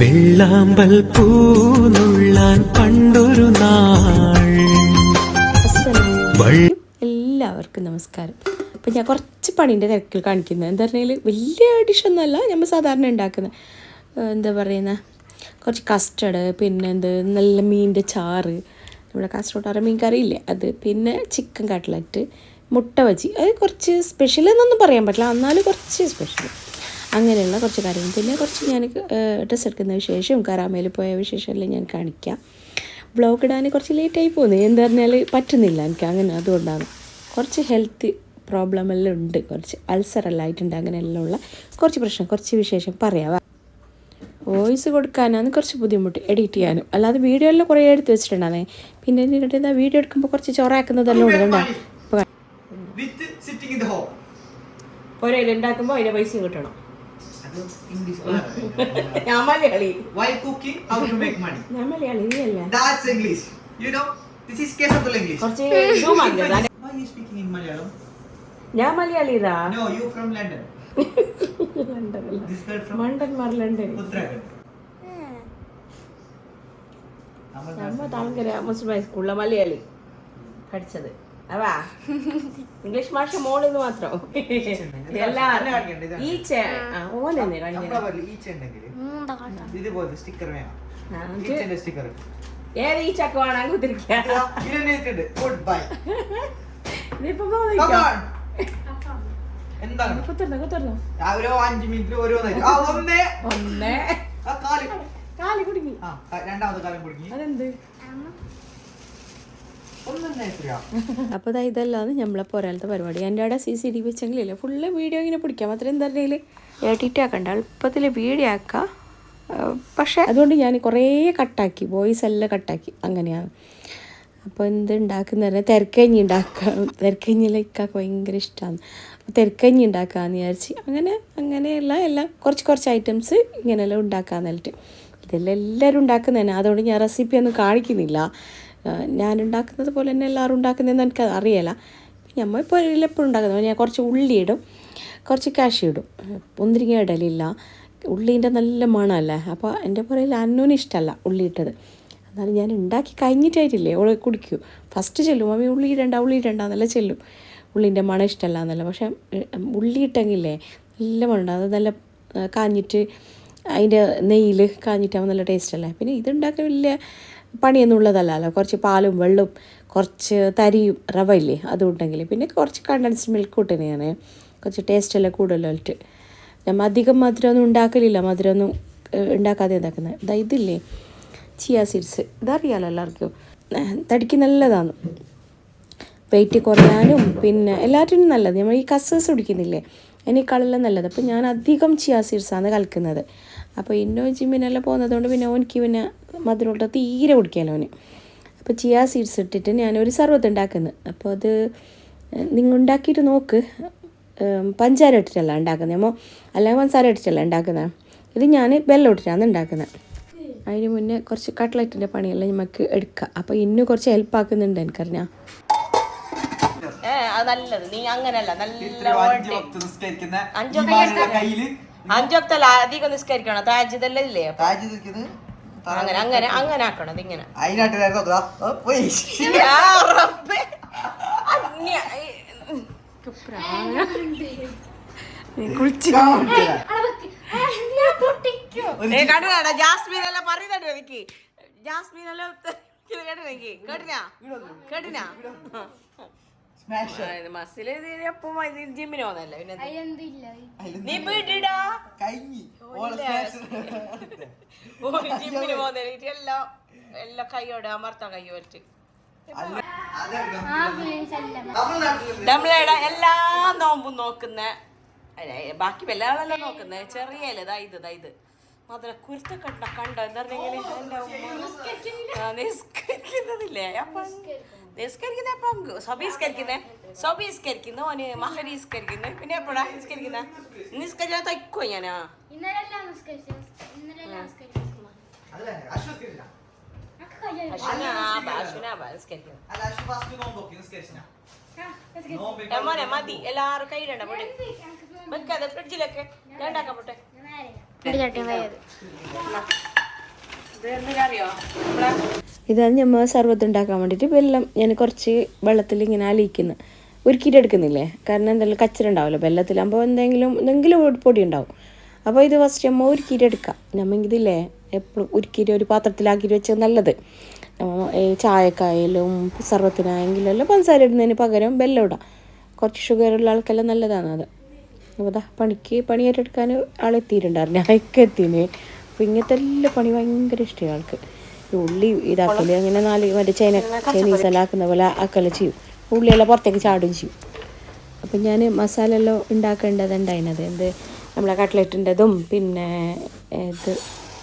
വെള്ളാമ്പൽ പൂന്നുള്ളാൻ പണ്ടൊരു നാൾ. എല്ലാവർക്കും നമസ്കാരം. അപ്പം ഞാൻ കുറച്ച് പണീന്റെ തിരക്കിൽ കാണിക്കുന്നത്. എന്താ പറഞ്ഞാൽ വലിയ ഡിഷൊന്നുമല്ല നമ്മൾ സാധാരണ ഉണ്ടാക്കുന്നത് എന്താ പറയുന്ന? കുറച്ച് കസ്റ്റഡ് പിന്നെ എന്ത് നല്ല മീനിന്റെ ചാറ്. നമ്മുടെ കാസർഗോഡ് മീൻ കറിയില്ലേ അത് പിന്നെ ചിക്കൻ കട്ട്ലറ്റ് മുട്ട ബജി. അത് കുറച്ച് സ്പെഷ്യൽ എന്നൊന്നും പറയാൻ പറ്റില്ല. എന്നാലും കുറച്ച് സ്പെഷ്യൽ അങ്ങനെയുള്ള കുറച്ച് കാര്യങ്ങൾ. പിന്നെ കുറച്ച് ഞാൻ ഡ്രസ്സ് എടുക്കുന്ന വിശേഷം കറാമയിൽ പോയ വിശേഷമെല്ലാം ഞാൻ കാണിക്കാം. ബ്ലോഗ് ഇടാൻ കുറച്ച് ലേറ്റായി പോകുന്നു എന്താ പറഞ്ഞാൽ പറ്റുന്നില്ല എനിക്ക് അങ്ങനെ അതുകൊണ്ടാണ്. കുറച്ച് ഹെൽത്ത് പ്രോബ്ലം എല്ലാം ഉണ്ട്. കുറച്ച് അൾസറെല്ലാം ആയിട്ടുണ്ട്. അങ്ങനെയെല്ലാം ഉള്ള കുറച്ച് പ്രശ്നം കുറച്ച് വിശേഷം പറയാം. വോയിസ് കൊടുക്കാനാണ് കുറച്ച് ബുദ്ധിമുട്ട് എഡിറ്റ് ചെയ്യാനും. അല്ലാതെ വീഡിയോ എല്ലാം കുറേ എടുത്ത് വെച്ചിട്ടുണ്ടാകുന്നേ പിന്നെ എന്നിട്ട് ഇതാ വീഡിയോ എടുക്കുമ്പോൾ കുറച്ച് ചൊറാക്കുന്നതെല്ലാം ഉണ്ട് കണ്ടോ ഇപ്പോൾ. ഒരേ ഉണ്ടാക്കുമ്പോൾ അതിന്റെ പൈസയും കിട്ടണം. ഞാൻ Malayali While cooking, how to make money. ഞാൻ മലയാളി നീയല്ലേ That's English. You know, this is Kesatul English. കുറച്ച് zoom ആക്കിയത്. Why you speaking in Malayalam? ഞാൻ മലയാളി ഇതാ No, you from London. ലണ്ടനല്ല This girl from മണ്ടന്മാർ ലണ്ടൻ. നമ്മൾ നമ്മ താളങ്കര മുസ്ലിം ഹൈസ്കൂളിലെ മലയാളി പഠിച്ചത് അവാ ഇംഗ്ലീഷ് ഭാഷ മോളെന്ന് മാത്രം. സ്റ്റിക്കർ വേണം. സ്റ്റിക്കർ ഏത് ഈ ചക്ക വേണം കുത്തിരിക്ക ഇരണ്ട് ഗുഡ് ബൈ ഇതിപ്പോ എന്താണ്? കുത്തുന്നു കുത്തുന്നു ഓരോ അഞ്ച് മിനിറ്റ് ഓരോന്നായിട്ട് ആ ഒന്നേ. കാൽ. കാലി കുടുങ്ങി. ആ രണ്ടാമത്തെ കാലം കുടുങ്ങി. അതെന്ത്? അപ്പോൾ ഇതാ ഇതല്ലാന്ന് നമ്മളെ പോരാലത്തെ പരിപാടി. എന്റെ അവിടെ സി സി ടി വി വെച്ചെങ്കിലില്ല ഫുള്ള് വീഡിയോ ഇങ്ങനെ പിടിക്കാം. അത്രയും എന്താ പറയുക എഡിറ്റ് ആക്കണ്ട. എളുപ്പത്തിൽ വീഡിയോ ആക്കാം. പക്ഷേ അതുകൊണ്ട് ഞാൻ കുറേ കട്ടാക്കി. വോയിസ് എല്ലാം കട്ടാക്കി. അങ്ങനെയാണ് അപ്പോൾ എന്ത് ഉണ്ടാക്കുന്ന തിരക്കഞ്ഞി ഉണ്ടാക്കാം. തിരക്കഞ്ഞിയെല്ലാം ഇക്കാക്ക് ഭയങ്കര ഇഷ്ടമാണ് അപ്പോൾ തിരക്കഞ്ഞി ഉണ്ടാക്കാമെന്ന് വിചാരിച്ച് അങ്ങനെ അങ്ങനെയുള്ള എല്ലാം കുറച്ച് കുറച്ച് ഐറ്റംസ് ഇങ്ങനെയെല്ലാം ഉണ്ടാക്കാമെന്ന് പറഞ്ഞിട്ട്. ഇതെല്ലാം എല്ലാവരും ഉണ്ടാക്കുന്നതന്നെ. അതുകൊണ്ട് ഞാൻ റെസിപ്പി ഒന്നും കാണിക്കുന്നില്ല. ഞാൻ ഉണ്ടാക്കുന്നത് പോലെ തന്നെ എല്ലാവരും ഉണ്ടാക്കുന്നതെന്ന് എനിക്ക് അറിയില്ല നമ്മൾ ഇപ്പോൾ എപ്പോഴും ഉണ്ടാക്കുന്നത് ഞാൻ കുറച്ച് ഉള്ളി ഇടും കുറച്ച് കാശി ഇടും. മുന്തിരിങ്ങ ഇടലില്ല. ഉള്ളീന്റെ നല്ല മണമല്ലേ? അപ്പോൾ എന്റെ പുറയിൽ അന്നൂന് ഇഷ്ടമല്ല ഉള്ളി ഇട്ടത്. എന്നാലും ഞാൻ ഉണ്ടാക്കി കഴിഞ്ഞിട്ടായിട്ടില്ലേ ഓളെ കുടിക്കൂ. ഫസ്റ്റ് ചെല്ലും മമ്മി ഉള്ളി ഇടണ്ട ഉള്ളി ഇടണ്ട എന്നല്ല ചെല്ലും. ഉള്ളിന്റെ മണം ഇഷ്ടമല്ല എന്നല്ല. പക്ഷേ ഉള്ളി ഇട്ടെങ്കിലേ നല്ല മണം അത് നല്ല കാഞ്ഞിട്ട് അതിന്റെ നെയ്യിൽ കാഞ്ഞിട്ടാകുമ്പോൾ നല്ല ടേസ്റ്റല്ലേ പിന്നെ ഇതുണ്ടാക്കാൻ വലിയ പണിയൊന്നും ഉള്ളതല്ലല്ലോ കുറച്ച് പാലും വെള്ളവും കുറച്ച് തരിയും റവ ഇല്ലേ അതുണ്ടെങ്കിൽ പിന്നെ കുറച്ച് കണ്ടൻസ്ഡ് മിൽക്ക് കൂട്ടിന് ഞാൻ കുറച്ച് ടേസ്റ്റ് എല്ലാം കൂടുതലായിട്ട്. ഞാൻ അധികം മധുരമൊന്നും ഉണ്ടാക്കലില്ല. മധുരമൊന്നും ഉണ്ടാക്കാതെ ഉണ്ടാക്കുന്നത് ഇതാ ഇതില്ലേ? ചിയ സീഡ്സ് ഇതറിയാലോ എല്ലാവർക്കും. തടിക്ക് നല്ലതാണ്. വെയിറ്റ് കുറയാനും പിന്നെ എല്ലാറ്റിനും നല്ലത്. നമ്മൾ ഈ കസേഴ്സ് കുടിക്കുന്നില്ലേ? അതിനേക്കാളെല്ലാം നല്ലത്. അപ്പോൾ ഞാൻ അധികം ചിയ സീഡ്സാണ് കലക്കുന്നത്. അപ്പോൾ ഇന്നോ ജിമ്മിനെല്ലാം പോകുന്നതുകൊണ്ട് പിന്നെ ഓനിക്ക് പിന്നെ മധുരമുള്ള തീരെ കുടിക്കാമല്ലോ അവന് അപ്പോൾ ചിയാ സീഡ്സ് ഇട്ടിട്ട് ഞാനൊരു സർവത്ത് ഉണ്ടാക്കുന്നത് അപ്പോൾ അത് നിങ്ങൾ ഉണ്ടാക്കിയിട്ട് നോക്ക്. പഞ്ചാര ഇട്ടിട്ടല്ല ഉണ്ടാക്കുന്നത് അപ്പോൾ അല്ലെങ്കിൽ പഞ്ചസാര ഇട്ടിട്ടല്ല ഉണ്ടാക്കുന്നത് ഇത് ഞാൻ വെള്ളം ഇട്ടിട്ടാണ് ഉണ്ടാക്കുന്നത് അതിന് മുന്നേ കുറച്ച് കട്ട്ലറ്റിന്റെ പണിയെല്ലാം നമുക്ക് എടുക്കാം. അപ്പോൾ ഇന്നും കുറച്ച് ഹെൽപ്പ് ആക്കുന്നുണ്ട് എനിക്കറിഞ്ഞാൽ അത് നല്ലത്. നീ അങ്ങനല്ല. നല്ല അഞ്ച് കയ്യിൽ അഞ്ചൊക്തല്ല അധികം നിസ്കരിക്കണം? താജിതല്ലേ ഇല്ലേ അങ്ങനെ അങ്ങനെ അങ്ങനെ ആക്കണം ഇതിങ്ങനെ അതിനായിട്ട് നോക്കുക ഓ, പോയി. യാ റബ്ബേ. അന്യ ഈ- നീ കുളിച്ച് ഏ കണ്ടിനാടാ ജാസ്മിൻ എല്ലാം പറയുന്നുണ്ട് എനിക്ക്. ജാസ്മിൻ എല്ലാം കേട്ടിനാ കേട്ടിനാ? മസിൽ ജിമ്മിന് പിന്നെ ജിമ്മിന് പോകുന്ന എല്ലാം എല്ലാം കൈയോടെ അമർത്താൻ കൈയോട്ട് തമിഴ്നാട്ടിൽ നമ്മളെടാ എല്ലാ നോമ്പും നോക്കുന്ന ബാക്കി എല്ലാ ആളെല്ലാം നോക്കുന്നത് ചെറിയ ഇല, ദാ ഇത് ദാ ഇത്. മാത്രം കുരുത്ത കണ്ട? കണ്ട എന്താ നിസ്കരിക്കുന്നതില്ലേ? അപ്പം നിസ്കരിക്കുന്ന എപ്പം സ്വബീസ്കരിക്കുന്നേ സ്വബീസ്കരിക്കുന്നു ഓന് മഹരീസ്കരിക്കുന്നു പിന്നെ എപ്പോഴാ നിസ്കരിക്കുന്ന നിസ്കരിച്ചാൽ തയ്ക്കോ ഞാനാ മോനെ മതി എല്ലാവരും കൈയിടണ്ട പോട്ടെ വെക്കാതെ ഫ്രിഡ്ജിലൊക്കെ രണ്ടാക്കാൻ പോട്ടെ ഞാൻ നേരെയാ. ഒരു ചട്ടി കയ്യത് ഇതാണ് നമ്മൾ സർബത്ത് ഉണ്ടാക്കാൻ വേണ്ടിയിട്ട് വെള്ളം. ഞാൻ കുറച്ച് വെള്ളത്തിൽ ഇങ്ങനെ അലിയിക്കുന്നു. ഉരുക്കിയിട്ട് എടുക്കുന്നില്ലേ? കാരണം എന്തെങ്കിലും കച്ചറ ഉണ്ടാവുമല്ലോ. വെള്ളത്തിലാകുമ്പോൾ എന്തെങ്കിലും എന്തെങ്കിലും പൊടി ഉണ്ടാവും. അപ്പോൾ ഇത് ഫസ്റ്റ് നമ്മൾ ഉരുക്കിയിട്ട് എടുക്കാം. നമ്മൾ ഇതില്ലേ? എപ്പോഴും ഉരുക്കിയിട്ട് ഒരു പാത്രത്തിലാക്കിയിട്ട് വെച്ചത് നല്ലത്. ചായക്കായാലും സർബത്തിനായെങ്കിലും എല്ലാം പഞ്ചസാര ഇടുന്നതിന് പകരം വെല്ലം ഇടാം. കുറച്ച് ഉള്ള ആൾക്കെല്ലാം നല്ലതാണ് അത്. അപ്പോൾ പണിക്ക് പണിയേറ്റെടുക്കാൻ ആളെത്തിയിട്ടുണ്ടായിരുന്നു ആയിക്കെത്തിന് അപ്പോൾ ഇങ്ങനത്തെ എല്ലാ പണി ഭയങ്കര ഇഷ്ടമാണ് ആൾക്ക്. ഉള്ളി ഇതാക്കൽ അങ്ങനെ നാല് മറ്റേ ചൈന ചൈനീസ് എല്ലാം ആക്കുന്ന പോലെ ആക്കൽ ചെയ്യും. ഉള്ളിയെല്ലാം പുറത്തേക്ക് ചാടുകയും ചെയ്യും. അപ്പം ഞാൻ മസാല എല്ലാം ഉണ്ടാക്കേണ്ടത് ഉണ്ടായിരുന്നത് എന്ത്? നമ്മളെ കട്ട്ലറ്റിന്റെതും പിന്നെ ഇത്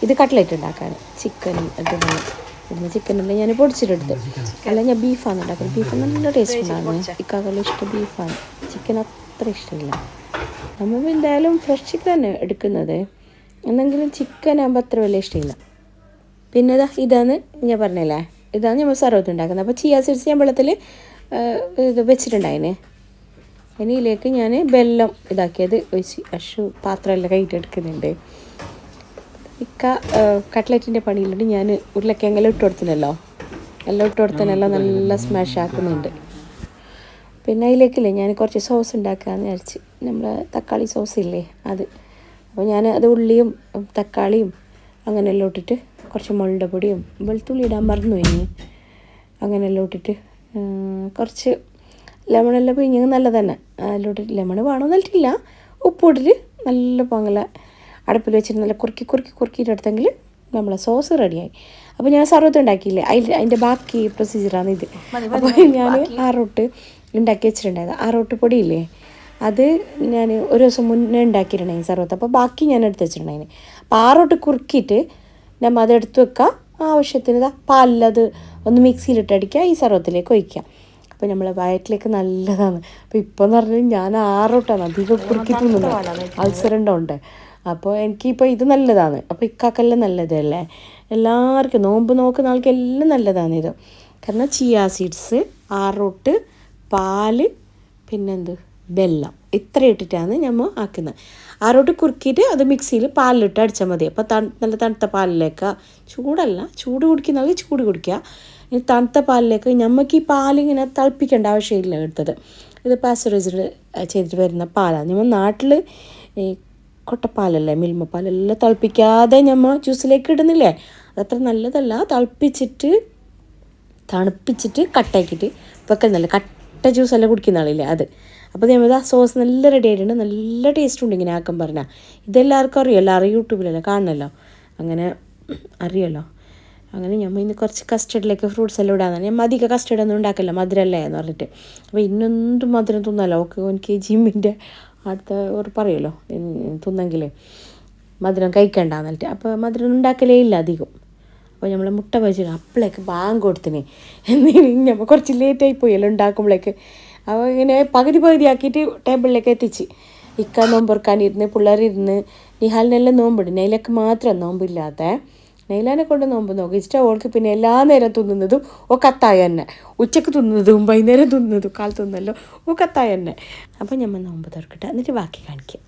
ഇത് കട്ട്ലറ്റ് ഉണ്ടാക്കാൻ ചിക്കൻ അതുപോലെ പിന്നെ ചിക്കനെല്ലാം ഞാൻ പൊടിച്ചിട്ടെടുത്ത്. അല്ല ഞാൻ ബീഫാണ് ഉണ്ടാക്കുന്നത് ബീഫ് നല്ല ടേസ്റ്റ് ഉണ്ടാകും ഇക്കാക്കെല്ലാം ഇഷ്ടം ബീഫാണ് ചിക്കൻ അത്ര ഇഷ്ടമില്ല. നമ്മൾ എന്തായാലും ഫ്രഷ് ചിക്കൻ എടുക്കുന്നത്. എന്തെങ്കിലും ചിക്കൻ ആകുമ്പോൾ അത്ര വലിയ ഇഷ്ടമില്ല പിന്നെ ഇതാ ഇതാണ് ഞാൻ പറഞ്ഞല്ലേ? ഇതാണ് നമ്മൾ സർവത്ത് ഉണ്ടാക്കുന്നത്. അപ്പോൾ ചിയാ സീഡ്സ് ഞാൻ വെള്ളത്തിൽ ഇത് വെച്ചിട്ടുണ്ടായിന്. ഇനി ഇതിലേക്ക് ഞാൻ വെല്ലം ഇതാക്കിയത് ഒഴിച്ച് അഷു പാത്രമെല്ലാം കയ്യിട്ടെടുക്കുന്നുണ്ട് ഇക്ക കട്ട്ലറ്റിന്റെ പണിയിലുണ്ട് ഞാൻ ഉരുളക്കിഴങ്ങെല്ലാം ഇട്ട് കൊടുത്തിനല്ലോ. എല്ലാം ഇട്ട് കൊടുത്തനെല്ലാം നല്ല സ്മാഷ് ആക്കുന്നുണ്ട്. പിന്നെ അതിലേക്കില്ലേ ഞാൻ കുറച്ച് സോസ് ഉണ്ടാക്കാമെന്ന് വിചാരിച്ച്. നമ്മൾ തക്കാളി സോസ് ഇല്ലേ അത്. അപ്പോൾ ഞാൻ അത് ഉള്ളിയും തക്കാളിയും അങ്ങനെയെല്ലാം ഇട്ടിട്ട് കുറച്ച് മുളക് പൊടിയും വെളുത്തുള്ളി ഇടാൻ മറന്നു ഇനി അങ്ങനെയെല്ലാം ഇട്ടിട്ട് കുറച്ച് ലെമണെല്ലാം പിഴിഞ്ഞ് നല്ല തന്നെ. അതിലോട്ട് ലെമൺ വേണമെന്ന് ഉപ്പ് ഇട്ടിട്ട് നല്ല പങ്ങല അടുപ്പിൽ വെച്ചിട്ട് നല്ല കുറുക്കി കുറുക്കി കുറുക്കിയിട്ടെടുത്തെങ്കിൽ നമ്മളെ സോസ് റെഡിയായി അപ്പോൾ ഞാൻ സർവത്ത് ഉണ്ടാക്കിയില്ലേ. അതിൽ അതിന്റെ ബാക്കി പ്രൊസീജിയറാണ് ഇത്. അപ്പോൾ ഞാൻ ആറോട്ട് ഉണ്ടാക്കി വെച്ചിട്ടുണ്ടായത് ആറോട്ട് പൊടിയില്ലേ? അത് ഞാൻ ഒരു ദിവസം മുന്നേ ഉണ്ടാക്കിയിട്ടുണ്ടായി സർവത്ത്. അപ്പോൾ ബാക്കി ഞാൻ എടുത്ത് വെച്ചിട്ടുണ്ടായിന്. അപ്പോൾ ആറോട്ട് കുറുക്കിയിട്ട് ഞാൻ അത് എടുത്ത് വെക്കുക ആവശ്യത്തിന് ഇതാ പാലിലത് ഒന്ന് മിക്സിയിലിട്ട് അടിക്കുക ഈ സർവത്തിലേക്ക് ഒഴിക്കുക അപ്പോൾ നമ്മൾ വയറ്റിലേക്ക് നല്ലതാണ്. അപ്പോൾ ഇപ്പോൾ എന്ന് പറഞ്ഞാൽ ഞാൻ ആറോട്ടാണ് അധികം കുറുക്കി തിന്നുന്നത്. അൾസറുണ്ടോണ്ട് അപ്പോൾ എനിക്കിപ്പോൾ ഇത് നല്ലതാണ്. അപ്പോൾ ഇക്കാക്കെല്ലാം നല്ലതല്ലേ? എല്ലാവർക്കും നോമ്പ് നോക്കുന്ന ആൾക്കെല്ലാം നല്ലതാണ് ഇത്. കാരണം ചിയാ സീഡ്സ് ആറോട്ട് പാൽ പിന്നെന്ത്? വെള്ളം. ഇത്ര ഇട്ടിട്ടാണ് നമ്മൾ ആക്കുന്നത്. ആറോട്ട് കുറുക്കിയിട്ട് അത് മിക്സിയിൽ പാലിലിട്ട് അടിച്ചാൽ മതി. അപ്പോൾ നല്ല തണുത്ത പാലിലേക്ക് ചൂടല്ല ചൂട് കുടിക്കുന്ന ആൾക്ക് ചൂട് കുടിക്കുക. ഇനി തണുത്ത പാലിലേക്ക് നമുക്ക് ഈ പാലിങ്ങനെ തിളപ്പിക്കേണ്ട ആവശ്യമില്ല എടുത്തത് ഇത് പാസ്ചറൈസ്ഡ് ചെയ്തിട്ട് വരുന്ന പാലാണ്. നമ്മൾ നാട്ടിൽ ഈ കൊട്ടപ്പാലല്ലേ മിൽമ പാലെല്ലാം തിളപ്പിക്കാതെ നമ്മൾ ജ്യൂസിലേക്ക് ഇടുന്നില്ലേ? അതത്ര നല്ലതല്ല. തിളപ്പിച്ചിട്ട് തണുപ്പിച്ചിട്ട് കട്ടാക്കിയിട്ട് വെക്കുന്നില്ല കട്ട ജ്യൂസെല്ലാം കുടിക്കുന്ന ആളില്ലേ അത്. അപ്പോൾ ഞാൻ ആ സോസ് നല്ല റെഡി ആയിട്ടുണ്ട്. നല്ല ടേസ്റ്റ് ഉണ്ട് ഇങ്ങനെ ആക്കാൻ പറഞ്ഞാൽ ഇതെല്ലാവർക്കും അറിയാം? എല്ലാവരും യൂട്യൂബിലല്ലേ കാണണമല്ലോ അങ്ങനെ അറിയാമല്ലോ അങ്ങനെ ഞമ്മ ഇന്ന് കുറച്ച് കസ്റ്റഡിലേക്ക് ഫ്രൂട്ട്സ് എല്ലാം ഇടാന്നാണ് ഞാൻ അധികം കസ്റ്റഡ് ഒന്നും ഉണ്ടാക്കില്ല മധുരല്ലേ എന്ന് പറഞ്ഞിട്ട്. അപ്പോൾ ഇന്നൊന്നും മധുരം തിന്നാലോ. ഓക്കെ എനിക്ക് ജിമ്മിന്റെ അടുത്ത ഒരു പറയുമല്ലോ. തിന്നെങ്കിൽ മധുരം കഴിക്കണ്ട എന്നിട്ട്. അപ്പോൾ മധുരം ഉണ്ടാക്കലേ ഇല്ല അധികം. അപ്പോൾ നമ്മൾ മുട്ട വെച്ചിട്ട് അപ്പോഴേക്ക് ബാങ്ക് കൊടുത്തിന്. എന്നീ നമ്മൾ കുറച്ച് ലേറ്റായി പോയല്ലോ ഉണ്ടാക്കുമ്പോഴേക്ക് അപ്പോൾ ഇങ്ങനെ പകുതി പകുതി ആക്കിയിട്ട് ടേബിളിലേക്ക് എത്തിച്ച് ഇക്ക നോമ്പൊറുക്കാനിരുന്ന് പിള്ളേരിരുന്ന് നിഹാലിനെല്ലാം നോമ്പിട് നെയിലൊക്കെ മാത്രം നോമ്പില്ലാത്ത നെയ്ലാനെ കൊണ്ട് നോമ്പ് നോക്കി ഇഷ്ടം ഓൾക്ക് പിന്നെ എല്ലാ നേരം തിന്നുന്നതും ഓ കത്തായ തന്നെ ഉച്ചക്ക് തിന്നുന്നതും വൈകുന്നേരം തിന്നുന്നതും കാലത്ത് തിന്നല്ലോ ഓ കത്തായ തന്നെ അപ്പം ഞമ്മ നോമ്പ് തുറക്കട്ടെ എന്നിട്ട് ബാക്കി കാണിക്കാം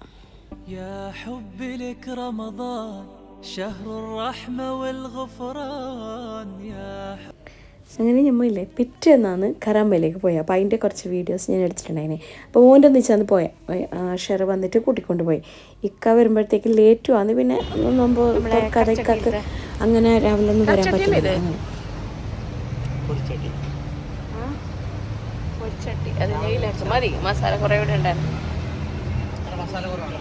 يا حب لك رمضان شهر الرحمة والغفران يا حب അങ്ങനെ ഞമ്മയില്ലേ പിറ്റേന്നാണ് കറാമ്പയിലേക്ക് പോയത് അപ്പോൾ അതിന്റെ കുറച്ച് വീഡിയോസ് ഞാൻ എടുത്തിട്ടുണ്ടായിനെ. അപ്പോൾ മോന്റെ ഒന്നിച്ചാന്ന് പോയ. ഷെർ വന്നിട്ട് കൂട്ടിക്കൊണ്ട് പോയി. ഇക്ക വരുമ്പോഴത്തേക്ക് ലേറ്റ് വന്ന് പിന്നെ നോമ്പോ തുറക്കാതെ ഇക്കാക്ക് അങ്ങനെ രാവിലെ ഒന്നും വരാൻ പറ്റില്ല മസാല കുറേ ഇവിടെ ഉണ്ടായിരുന്നു. മസാല കുറവാണ്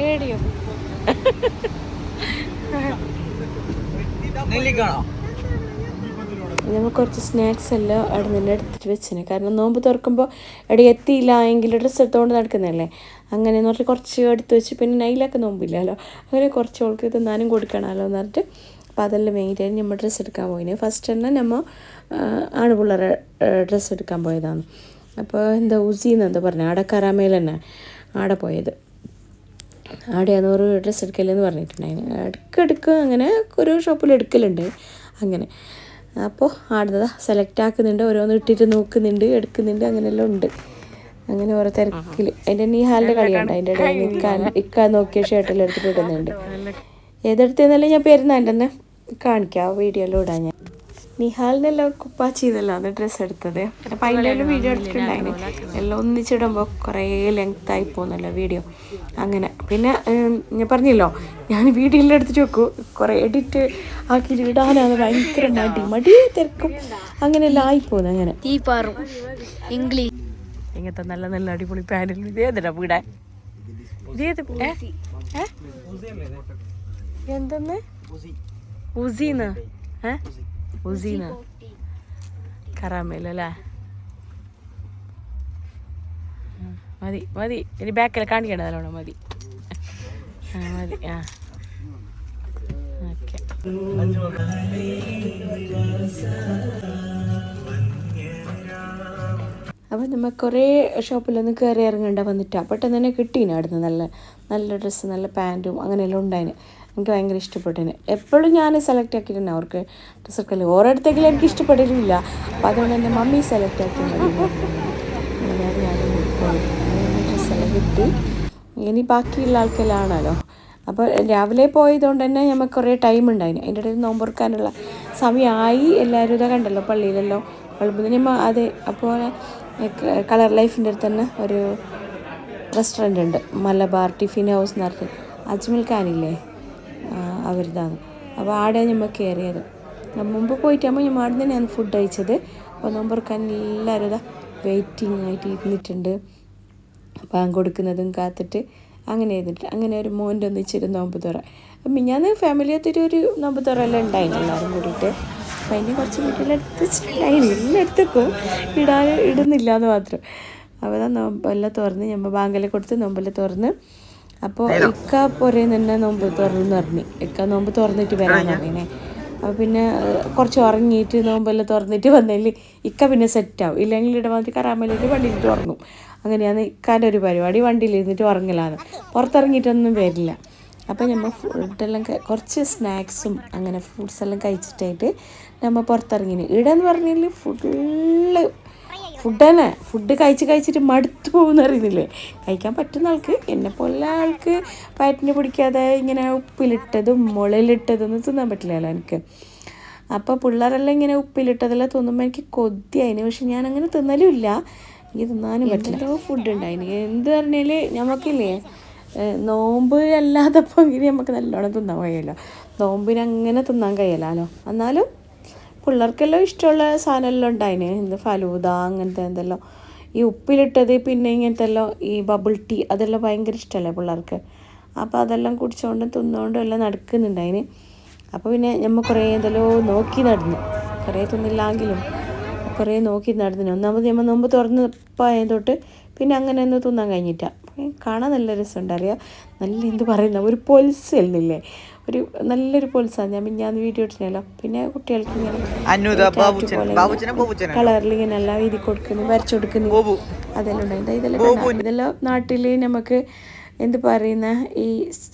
റേഡിയോ നമുക്ക് കുറച്ച് സ്നാക്സ് എല്ലാം അവിടെ നിന്ന് എടുത്തിട്ട് വെച്ചിന്. കാരണം നോമ്പ് തുറക്കുമ്പോൾ എവിടെ എത്തിയില്ല എങ്കിൽ ഡ്രസ്സ് എടുത്തുകൊണ്ട് നടക്കുന്നതല്ലേ? അങ്ങനെ എന്ന് പറഞ്ഞാൽ കുറച്ച് എടുത്ത് വെച്ച് പിന്നെ നൈലൊക്കെ നോമ്പില്ലല്ലോ. അങ്ങനെ കുറച്ച് ഓൾക്ക് തിന്നാനും കൊടുക്കണമല്ലോ എന്ന് പറഞ്ഞിട്ട് അപ്പോൾ അതെല്ലാം മെയിന്റെയിൻ നമ്മൾ ഡ്രസ്സ് എടുക്കാൻ പോയിന്. ഫസ്റ്റ് തന്നെ നമ്മൾ ആണുപിള്ളേരെ ഡ്രസ്സ് എടുക്കാൻ പോയതാണ്. അപ്പോൾ എന്താ ഉസിന്ന് എന്താ പറഞ്ഞത് ആടെ കറാമേൽ തന്നെ ആടെ പോയത്. ആടെയാണ് ഒരു ഡ്രസ്സ് എടുക്കലെന്ന് പറഞ്ഞിട്ടുണ്ടായിരുന്നു ഇടയ്ക്കിടയ്ക്ക് അങ്ങനെ ഒരു ഷോപ്പിൽ എടുക്കലുണ്ട്. അങ്ങനെ. അപ്പോൾ ആടുന്നത് സെലക്ട് ആക്കുന്നുണ്ട് ഓരോന്ന് ഇട്ടിട്ട് നോക്കുന്നുണ്ട് എടുക്കുന്നുണ്ട് അങ്ങനെയെല്ലാം ഉണ്ട്. അങ്ങനെ ഓരോ തിരക്കിൽ അതിന്റെ നീഹാലിന്റെ കളിയുണ്ട്. അതിന്റെ ഇടയിൽ നിൽക്കാൻ ഇക്കാൻ നോക്കിയ ഷർട്ടിൽ എടുത്തിട്ട് ഇടുന്നുണ്ട്. ഏതെടുത്തെന്നല്ല ഞാൻ പെരുന്നാന്റെ തന്നെ കാണിക്കാം. വീഡിയോയിൽ ഇടാൻ ഞാൻ. നിഹാലിനെല്ലാം കുപ്പാച്ചിന്നല്ലോ അത് ഡ്രസ്സ് എടുത്തത്? അപ്പം അതിന്റെ ഒരു വീഡിയോ എടുത്തിട്ടുണ്ടായിരുന്നു. എല്ലാം ഒന്നിച്ചിടുമ്പോൾ കുറേ ലെങ്ത് ആയി പോകുന്നല്ലോ വീഡിയോ അങ്ങനെ. പിന്നെ ഞാൻ പറഞ്ഞില്ലോ ഞാൻ വീഡിയോയിൽ എടുത്തിട്ട് വെക്കും. കുറേ എഡിറ്റ് ആക്കി വിടാനാണ് ഭയങ്കര മടി. മടി തിരക്കും. അങ്ങനെയെല്ലാം ആയിപ്പോകുന്നു അങ്ങനെ. ഈ പാറും. ഇംഗ്ലീഷ് ഇങ്ങനത്തെ നല്ല നല്ല അടിപൊളി പാനൽ ഇതേതാ വീടാൻ ഇത് ഏത് ഏ? ഏ? എന്തെന്ന്? ഉസീന്ന് ഏ ഉസീന്ന് കറാമേലല്ലേ മതി മതി. ഇനി ബാക്കിൽ കാണിക്കണ്ട നല്ലോണം മതി. ആ മതി ആ. ഓക്കെ. അപ്പം നമ്മൾ കുറേ ഷോപ്പിലൊന്നും കയറി ഇറങ്ങേണ്ട വന്നിട്ടാണ് പെട്ടെന്ന് തന്നെ കിട്ടീനെ അവിടുന്ന് നല്ല നല്ല ഡ്രസ്സ് നല്ല പാന്റും അങ്ങനെയെല്ലാം ഉണ്ടായിന്. എനിക്ക് ഭയങ്കര ഇഷ്ടപ്പെട്ടതിന് എപ്പോഴും ഞാൻ സെലക്ട് ആക്കിയിട്ടുണ്ട്. അവർക്ക് ഡ്രസ്സൊക്കെ ഓരോരുത്തെങ്കിലും എനിക്ക് ഇഷ്ടപ്പെട്ടിട്ടില്ല. അപ്പം അതുകൊണ്ട് എന്റെ മമ്മി സെലക്ട് ആക്കി ഡ്രസ്സെല്ലാം കിട്ടി. ഇനി ബാക്കിയുള്ള ആൾക്കെല്ലാമാണല്ലോ. അപ്പോൾ രാവിലെ പോയതുകൊണ്ട് തന്നെ നമുക്ക് കുറേ ടൈം ഉണ്ടായിന്. അതിന്റെ ഇടയിൽ നോമ്പുറക്കാനുള്ള സമയമായി. എല്ലാവരും ഇതാ കണ്ടല്ലോ പള്ളിയിലല്ലോ. വെളുപ്പിന് അത് അപ്പോൾ കളർ ലൈഫിന്റെ അടുത്ത് തന്നെ ഒരു റെസ്റ്റോറന്റ് ഉണ്ട്. മലബാർ ടിഫിൻ ഹൗസ് എന്ന് പറഞ്ഞിട്ട്. അജ്മൽ ഖാനില്ലേ? അവരിതാണ്. അപ്പോൾ ആടെ നമ്മൾ കയറിയത് മുമ്പ് പോയിട്ടാകുമ്പോൾ ഞാൻ അവിടെ തന്നെയാണ് ഫുഡ് കഴിച്ചത്. അപ്പോൾ നോമ്പുറക്കാൻ എല്ലാവരും വെയിറ്റിംഗ് ആയിട്ട് ഇരുന്നിട്ടുണ്ട്. പാൻ കൊടുക്കുന്നതും കാത്തിട്ട് അങ്ങനെ ഇരുന്നിട്ട് അങ്ങനെ ഒരു മോന്റെ ഒന്നിച്ചൊരു നോമ്പ് തുറ. അപ്പം ഞാൻ ഫാമിലി ഒത്തിരി ഒരു നോമ്പ് തുറ എല്ലാം ഉണ്ടായിരുന്നു എല്ലാവരും കൂടിയിട്ട്. അപ്പം അതിന്റെ കുറച്ച് വീട്ടിലെടുത്തിട്ടുണ്ടായിരുന്നു എല്ലായിടത്തേക്കും ഇടാൻ ഇടുന്നില്ല എന്ന് മാത്രം. അപ്പോൾ നോമ്പെല്ലാം തുറന്ന് ഞമ്മ ബാങ്കെല്ലാം കൊടുത്ത് നോമ്പെല്ലാം തുറന്ന് അപ്പോൾ ഇക്ക പൊരേ തന്നെ നോമ്പ് തുറന്നു പറഞ്ഞു. ഇക്ക നോമ്പ് തുറന്നിട്ട് വരാൻ പറഞ്ഞേ അപ്പോൾ പിന്നെ കുറച്ച് ഉറങ്ങിയിട്ട് നോമ്പെല്ലാം തുറന്നിട്ട് വന്നതിൽ ഇക്ക പിന്നെ സെറ്റാവും. ഇല്ലെങ്കിൽ ഇവിടെ വന്നിട്ട് കറാമലിട്ട് വണ്ടിയിട്ട് തുറന്നു. അങ്ങനെയാണ് ഇക്കാന്റെ ഒരു പരിപാടി. വണ്ടിയിൽ ഇരുന്നിട്ട് ഉറങ്ങലാണ്. പുറത്തിറങ്ങിയിട്ടൊന്നും വരില്ല. അപ്പോൾ നമ്മൾ ഫുഡെല്ലാം കുറച്ച് സ്നാക്സും അങ്ങനെ ഫ്രൂട്ട്സ് എല്ലാം കഴിച്ചിട്ടായിട്ട് നമ്മൾ പുറത്തിറങ്ങിന്. ഇവിടെ എന്ന് പറഞ്ഞാൽ ഫുള്ള് ഫുഡ് തന്നെ ഫുഡ് കഴിച്ച് കഴിച്ചിട്ട് മടുത്തു പോകുന്ന അറിയുന്നില്ലേ? കഴിക്കാൻ പറ്റുന്ന ആൾക്ക് എന്നെ പോലെ ആൾക്ക് വയറ്റിന് പിടിക്കാതെ ഇങ്ങനെ ഉപ്പിലിട്ടതും മുളയിലിട്ടതൊന്നും തിന്നാൻ പറ്റില്ലല്ലോ എനിക്ക്. അപ്പോൾ പിള്ളേരെല്ലാം ഇങ്ങനെ ഉപ്പിലിട്ടതെല്ലാം തിന്നുമ്പോൾ എനിക്ക് കൊതിയായിന് പക്ഷെ ഞാൻ അങ്ങനെ തിന്നലും ഇല്ല എനിക്ക് തിന്നാനും പറ്റില്ല. ഫുഡ് ഉണ്ടായിന് എന്ത് പറഞ്ഞാൽ നമുക്കില്ലേ നോമ്പ് അല്ലാതപ്പോൾ ഇങ്ങനെ നമുക്ക് നല്ലോണം തിന്നാൻ കഴിയല്ലോ. നോമ്പിനങ്ങനെ തിന്നാൻ കഴിയലാലോ. എന്നാലും പിള്ളേർക്കെല്ലാം ഇഷ്ടമുള്ള സാധനമെല്ലാം ഉണ്ടായിന്. എന്ത് ഫലൂദ അങ്ങനത്തെ എന്തെല്ലാം. ഈ ഉപ്പിലിട്ടത് പിന്നെ ഇങ്ങനത്തെ എല്ലാം ഈ ബബിൾ ടീ അതെല്ലാം ഭയങ്കര ഇഷ്ടമല്ലേ പിള്ളേർക്ക്. അപ്പോൾ അതെല്ലാം കുടിച്ചുകൊണ്ട് തിന്നുകൊണ്ടും എല്ലാം നടക്കുന്നുണ്ടായിന്. അപ്പോൾ പിന്നെ നമ്മൾ കുറേ എന്തെല്ലോ നോക്കി നടന്നു. കുറേ തിന്നില്ലെങ്കിലും കുറേ നോക്കി നടന്നു ഒന്നാമത് നമ്മൾ നോമ്പ് തുറന്നപ്പോൾ തൊട്ട് പിന്നെ അങ്ങനെ ഒന്നും തിന്നാൻ കഴിഞ്ഞിട്ട കാണാൻ നല്ല രസമുണ്ട്. അറിയാം നല്ല എന്ത് പറയുന്ന ഒരു പൊൽസ് ഒരു നല്ലൊരു പൊൽസാണ് ഞാൻ പിന്നെ വീഡിയോ ഇട്ടിനല്ലോ പിന്നെ കുട്ടികൾക്ക് ഇങ്ങനെ കളറിൽ ഇങ്ങനെ എല്ലാം എഴുതി കൊടുക്കുന്നു വരച്ചു കൊടുക്കുന്നു. അതെല്ലാം ഉണ്ടായി ഇതെല്ലാം? ഇതെല്ലാം നാട്ടിൽ നമുക്ക് എന്ത് പറയുന്ന ഈ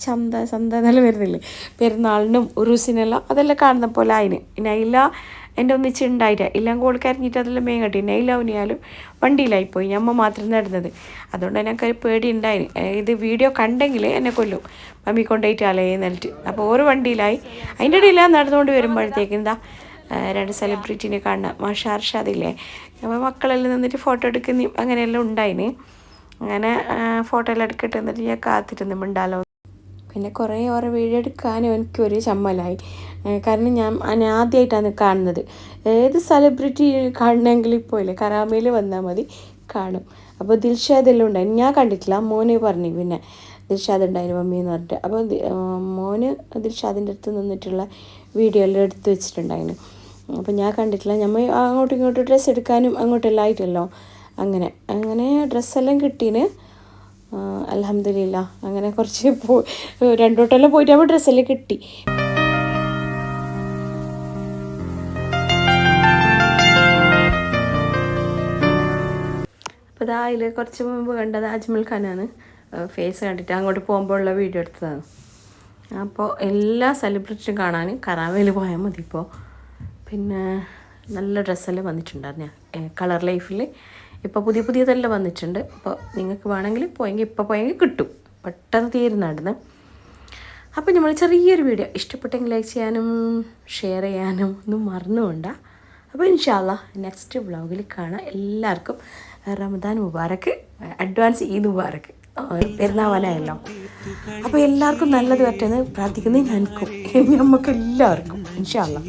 ചന്ത ചന്ത എന്നെല്ലാം വരുന്നില്ലേ? പെരുന്നാളിനും ഉറൂസിനെല്ലാം അതെല്ലാം കാണുന്ന പോലെ അതിന് പിന്നെ നൈല എന്റെ ഒന്നിച്ച് ഉണ്ടായില്ല. എല്ലാം കോൾ കരഞ്ഞിട്ട് അതെല്ലാം മേൻ കട്ടി. നൈല ഉനിയാലും വണ്ടിയിലായിപ്പോയി. ഞമ്മ മാത്രം നടന്നത്. അതുകൊണ്ട് എനിക്ക് പേടി ഉണ്ടായി. ഇത് വീഡിയോ കണ്ടെങ്കിൽ എന്നെ കൊല്ലും. മമ്മി കൊണ്ടുപോയിട്ടാലേ എന്നിട്ട്. അപ്പോൾ ഓരോ വണ്ടിയിലായി. അതിന്റെ ഇടയിൽ നടന്നുകൊണ്ട് വരുമ്പോഴത്തേക്ക് എന്താ രണ്ട് സെലിബ്രിറ്റീനെ കാണുക മാഷാ അർഷാദില്ലേ അപ്പോൾ മക്കളെല്ലാം നിന്നിട്ട് ഫോട്ടോ എടുക്കുന്ന അങ്ങനെയെല്ലാം ഉണ്ടായിന്. അങ്ങനെ ഫോട്ടോ എല്ലാം എടുക്കട്ടെ എന്നിട്ട് ഞാൻ കാത്തിരുന്ന് മിണ്ടാലോ. പിന്നെ കുറേ ഓരോ വീഡിയോ എടുക്കാനും എനിക്കൊരു ചമ്മലായി. ഏ, കാരണം ഞാൻ ഞാൻ ആദ്യമായിട്ടാണ് കാണുന്നത്. ഏത് സെലിബ്രിറ്റി കാണണമെങ്കിൽ ഇപ്പോൾ ഇല്ലേ കറാമയിൽ വന്നാൽ മതി കാണും. അപ്പോൾ ദിൽഷാദെല്ലാം ഉണ്ടായി ഞാൻ കണ്ടിട്ടില്ല മോനെ പറഞ്ഞു പിന്നെ. ദിൽഷാദ് ഉണ്ടായിരുന്നു മമ്മി എന്ന് പറഞ്ഞിട്ട്. അപ്പോൾ മോന് ദിൽഷാദിന്റെ അടുത്ത് നിന്നിട്ടുള്ള വീഡിയോ എല്ലാം എടുത്ത് വെച്ചിട്ടുണ്ടായിരുന്നു. അപ്പോൾ ഞാൻ കണ്ടിട്ടില്ല. നമ്മൾ അങ്ങോട്ടും ഇങ്ങോട്ടും ഡ്രസ്സ് എടുക്കാനും അങ്ങോട്ടെല്ലാം ആയിട്ടല്ലോ. അങ്ങനെ അങ്ങനെ ഡ്രസ്സെല്ലാം കിട്ടീന്. അലഹമില്ല അങ്ങനെ കുറച്ച് പോ രണ്ടോട്ടെല്ലാം പോയിട്ടാകുമ്പോൾ ഡ്രസ്സെല്ലാം കിട്ടി. അപ്പോൾ അതിൽ കുറച്ച് മുമ്പ് കണ്ടത് അജ്മൽ ഖാനാണ്. ഫേസ് കണ്ടിട്ട് അങ്ങോട്ട് പോകുമ്പോഴുള്ള വീഡിയോ എടുത്തതാണ്. അപ്പോൾ എല്ലാ സെലിബ്രിറ്റിയും കാണാൻ കറാവയിൽ പോയാൽ മതി ഇപ്പോൾ പിന്നെ നല്ല ഡ്രസ്സെല്ലാം വന്നിട്ടുണ്ടായിരുന്നു കളർ ലൈഫിൽ ഇപ്പോൾ പുതിയ പുതിയതെല്ലാം വന്നിട്ടുണ്ട്. അപ്പോൾ നിങ്ങൾക്ക് വേണമെങ്കിൽ പോയെങ്കിൽ ഇപ്പോൾ പോയെങ്കിൽ കിട്ടും. പെട്ടെന്ന് തീരുന്നുണ്ടെന്ന് അപ്പോൾ നമ്മൾ ചെറിയൊരു വീഡിയോ ഇഷ്ടപ്പെട്ടെങ്കിൽ ലൈക്ക് ചെയ്യാനും ഷെയർ ചെയ്യാനും ഒന്നും മറന്നുകൊണ്ട അപ്പോൾ ഇൻഷാല്ല നെക്സ്റ്റ് വ്ളോഗിൽ കാണാം. എല്ലാവർക്കും റമദാൻ മുബാറക്ക് അഡ്വാൻസ് ഈദ് മുബാറക്ക് പെരുന്നാവാനായല്ലോ അപ്പോൾ എല്ലാവർക്കും നല്ലത് പറ്റുമെന്ന് പ്രാർത്ഥിക്കുന്നത് ഞാൻ നമുക്ക് എല്ലാവർക്കും ഇൻഷാല്ല